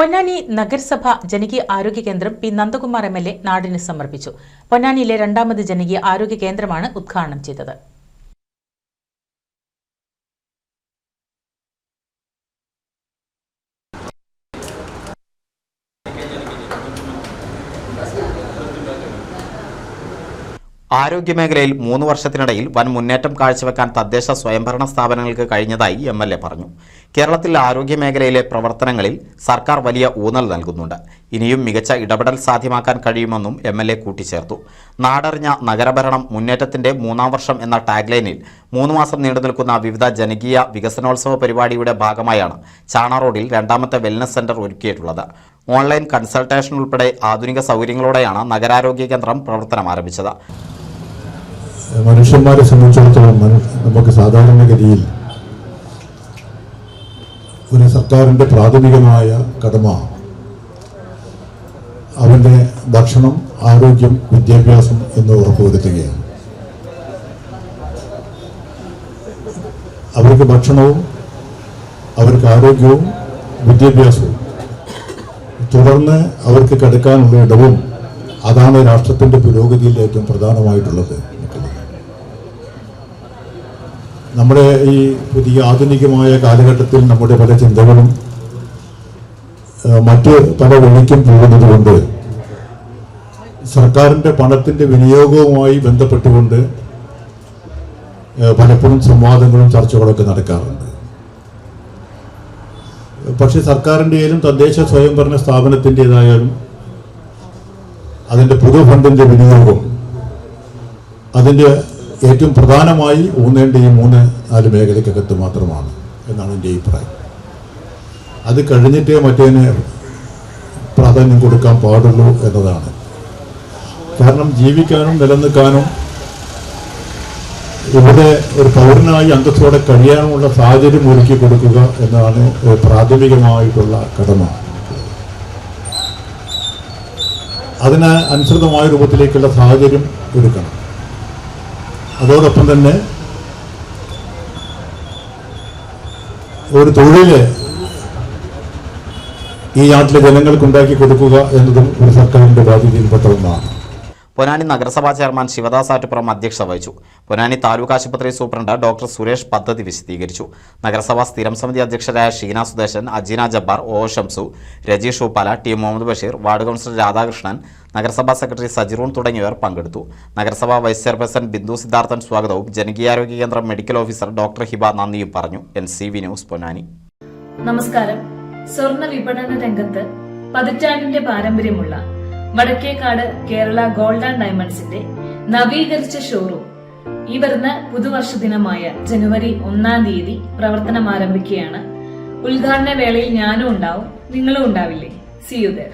പൊന്നാനി നഗരസഭ ജനകീയ ആരോഗ്യ കേന്ദ്രം P Nandakumar M L A നാടിന് സമർപ്പിച്ചു. പൊന്നാനിയിലെ രണ്ടാമത് ജനകീയ ആരോഗ്യ കേന്ദ്രമാണ് ഉദ്ഘാടനം ചെയ്തത്. ആരോഗ്യമേഖലയിൽ മൂന്ന് വർഷത്തിനിടയിൽ വൻ മുന്നേറ്റം കാഴ്ചവെക്കാൻ തദ്ദേശ സ്വയംഭരണ സ്ഥാപനങ്ങൾക്ക് കഴിഞ്ഞതായി എം എൽ എ പറഞ്ഞു. കേരളത്തിൽ ആരോഗ്യ മേഖലയിലെ പ്രവർത്തനങ്ങളിൽ സർക്കാർ വലിയ ഊന്നൽ നൽകുന്നുണ്ട്. ഇനിയും മികച്ച ഇടപെടൽ സാധ്യമാക്കാൻ കഴിയുമെന്നും എം എൽ എ കൂട്ടിച്ചേർത്തു. നാടറിഞ്ഞ നഗരഭരണം മുന്നേറ്റത്തിന്റെ മൂന്നാം വർഷം എന്ന ടാഗ്ലൈനിൽ മൂന്ന് മാസം നീണ്ടു നിൽക്കുന്ന വിവിധ ജനകീയ വികസനോത്സവ പരിപാടിയുടെ ഭാഗമായാണ് ചാണ റോഡിൽ രണ്ടാമത്തെ വെൽനസ് സെന്റർ ഒരുക്കിയിട്ടുള്ളത്. ഓൺലൈൻ കൺസൾട്ടേഷൻ ഉൾപ്പെടെ ആധുനിക സൗകര്യങ്ങളോടെയാണ് നഗരാരോഗ്യ കേന്ദ്രം പ്രവർത്തനം ആരംഭിച്ചത്. മനുഷ്യന്മാരെ സംബന്ധിച്ചിടത്തോളം നമുക്ക് സാധാരണഗതിയിൽ ഒരു സർക്കാരിന്റെ പ്രാഥമികമായ കടമ അവന്റെ ഭക്ഷണം ആരോഗ്യം വിദ്യാഭ്യാസം എന്ന് ഉറപ്പുവരുത്തുകയാണ്. അവർക്ക് ഭക്ഷണവും അവർക്ക് ആരോഗ്യവും വിദ്യാഭ്യാസവും തുടർന്ന് അവർക്ക് കിടക്കാനുള്ള ഇടവും അതാണ് രാഷ്ട്രത്തിന്റെ പുരോഗതിയിൽ ഏറ്റവും പ്രധാനമായിട്ടുള്ളത്. നമ്മുടെ ഈ പുതിയ ആധുനികമായ കാലഘട്ടത്തിൽ നമ്മുടെ പല ചിന്തകളും മറ്റ് പല വഴിക്കും പോകുന്നത് കൊണ്ട് സർക്കാരിന്റെ പണത്തിന്റെ വിനിയോഗവുമായി ബന്ധപ്പെട്ടുകൊണ്ട് പലപ്പോഴും സംവാദങ്ങളും ചർച്ചകളൊക്കെ നടക്കാറുണ്ട്. പക്ഷേ സർക്കാരിന്റെയും തദ്ദേശ സ്വയംഭരണ സ്ഥാപനത്തിന്റെതായാലും അതിന്റെ പൊതു ഫണ്ടിന്റെ വിനിയോഗം അതിന്റെ ഏറ്റവും പ്രധാനമായി ഊന്നേണ്ട ഈ മൂന്ന് നാല് മേഖലയ്ക്കകത്ത് മാത്രമാണ് എന്നാണ് എന്റെ അഭിപ്രായം. അത് കഴിഞ്ഞിട്ടേ മറ്റേതിന് പ്രാധാന്യം കൊടുക്കാൻ പാടുള്ളൂ എന്നതാണ്. കാരണം ജീവിക്കാനും നിലനിൽക്കാനും ഇവിടെ ഒരു പൗരനായി അന്തസ്സോടെ കഴിയാനുമുള്ള സാഹചര്യം ഒരുക്കി കൊടുക്കുക എന്നതാണ് പ്രാഥമികമായിട്ടുള്ള കടമ. അതിന് അനുസൃതമായ രൂപത്തിലേക്കുള്ള സാഹചര്യം ഒരുക്കണം. അതോടൊപ്പം തന്നെ ഒരു തൊഴിൽ ഈ നാട്ടിലെ ജനങ്ങൾക്ക് ഉണ്ടാക്കി കൊടുക്കുക എന്നതും ഒരു സർക്കാരിന്റെ ബാധ്യതയിൽപ്പെട്ട ഒന്നാണ് പൊന്നാനി നഗരസഭാ ചെയർമാൻ ശിവദാസ് ആറ്റുപുറം അധ്യക്ഷത വഹിച്ചു. പൊന്നാനി താലൂക്ക് ആശുപത്രി സൂപ്രണ്ട് ഡോക്ടർ സുരേഷ് പദ്ധതി വിശദീകരിച്ചു. നഗരസഭാ സ്ഥിരം സമിതി അധ്യക്ഷരായ Sheena Sudesan Ajeena Jabbar O Shamsu Rajeesh Uppala T Muhammad Basheer ward councillor Radhakrishnan നഗരസഭാ സെക്രട്ടറി സജിറൂൺ തുടങ്ങിയവർ പങ്കെടുത്തു. നഗരസഭാ വൈസ് ചെയർപേഴ്സൺ ബിന്ദു സിദ്ധാർത്ഥൻ സ്വാഗതവും ജനകീയാരോഗ്യ കേന്ദ്രം മെഡിക്കൽ ഓഫീസർ ഡോക്ടർ ഹിബ നന്ദിയും പറഞ്ഞു. N C V news Ponnani. നമസ്കാരം. സ്വർണ വിപണന രംഗത്ത് പതിറ്റാണ്ടിന്റെ പാരമ്പര്യമുള്ള വടക്കേക്കാട് കേരള ഗോൾഡ് ആൻഡ് ഡയമണ്ട്സിന്റെ നവീകരിച്ച ഷോറൂം ഈ വരുന്ന പുതുവർഷ ദിനമായ ജനുവരി ഒന്നാം തീയതി പ്രവർത്തനം ആരംഭിക്കുകയാണ്. ഉദ്ഘാടന വേളയിൽ ഞാനും ഉണ്ടാവും നിങ്ങളും ഉണ്ടാവില്ലേ? C you there